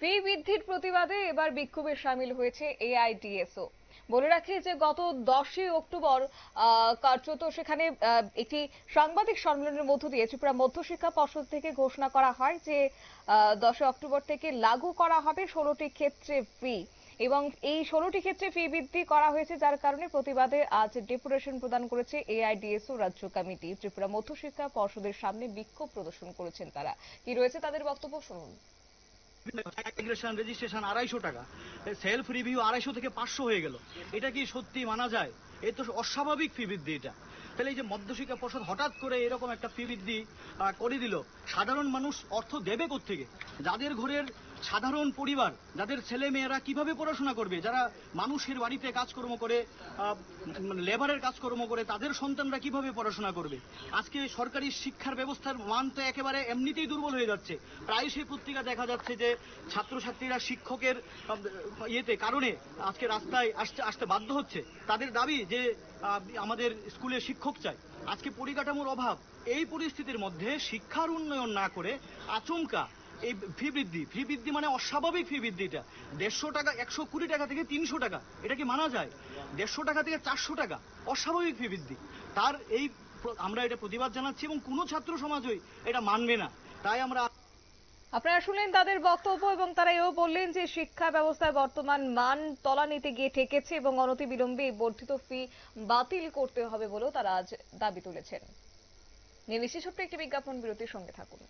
ফি বৃদ্ধির প্রতিবাদে এবার বিক্ষোভে সামিল হয়েছে এআইডিএসও। বলে রাখি যে, গত দশই অক্টোবর কার্যত সেখানে একটি সাংবাদিক সম্মেলনের মধ্য দিয়ে ত্রিপুরা মধ্যশিক্ষা পর্ষদ থেকে ঘোষণা করা হয় যে দশই অক্টোবর থেকে লাগু করা হবে ষোলোটি ক্ষেত্রে ফি এবং এই ষোলোটি ক্ষেত্রে ফি বৃদ্ধি করা হয়েছে যার কারণে প্রতিবাদে আজ ডেপুটেশন প্রদান করেছে এআইডিএসও রাজ্য কমিটি। ত্রিপুরা মধ্যশিক্ষা পর্ষদের সামনে বিক্ষোভ প্রদর্শন করেছেন তারা। কি রয়েছে তাদের বক্তব্য শুনুন। মাইগ্রেশন রেজিস্ট্রেশন আড়াইশো টাকা। সেলফ রিভিউ আড়াইশো থেকে পাঁচশো হয়ে গেল। এটা কি সত্যি মানা যায়? এ তো অস্বাভাবিক ফি বৃদ্ধি এটা। তাহলে এই যে মধ্যশিক্ষা পর্ষদ হঠাৎ করে এরকম একটা ফি বৃদ্ধি করে দিল সাধারণ মানুষ অর্থ দেবে থেকে যাদের ঘরের সাধারণ পরিবার যাদের ছেলে মেয়েরা কীভাবে পড়াশোনা করবে? যারা মানুষের বাড়িতে কাজকর্ম করে আহ, মানে লেবারের কাজকর্ম করে তাদের সন্তানরা কীভাবে পড়াশোনা করবে? আজকে সরকারি শিক্ষার ব্যবস্থার মান তো একেবারে এমনিতেই দুর্বল হয়ে যাচ্ছে। প্রায় সেই পত্রিকা দেখা যাচ্ছে যে ছাত্রছাত্রীরা শিক্ষকের ইয়েতে কারণে আজকে রাস্তায় আসতে আসতে বাধ্য হচ্ছে। তাদের দাবি যে আহ, আমাদের স্কুলে শিক্ষক চাই। আজকে পরিকাঠামোর অভাব। এই পরিস্থিতির মধ্যে শিক্ষার উন্নয়ন না করে আচমকা এই ফি বৃদ্ধি। ফি বৃদ্ধি মানে অস্বাভাবিক ফি বৃদ্ধিটা। দেড়শো টাকা একশো কুড়ি টাকা থেকে তিনশো টাকা। এটা কি মানা যায়? দেড়শো টাকা থেকে চারশো টাকা। অস্বাভাবিক ফি বৃদ্ধি। তার এই আমরা এটা প্রতিবাদ জানাচ্ছি এবং কোনো ছাত্র সমাজই এটা মানবে না। তাই আমরা আপনারা শুনলেন তাদের বক্তব্য এবং তারা এও বললেন যে শিক্ষা ব্যবস্থায় বর্তমান মান তলানিতে গিয়ে ঠেকেছে এবং অনতিবিলম্বে বিলম্বে বর্ধিত ফি বাতিল করতে হবে বলেও তারা আজ দাবি তুলেছেন। নিয়ে বিশেষ ছোট্ট একটি বিজ্ঞাপন বিরতির সঙ্গে থাকুন।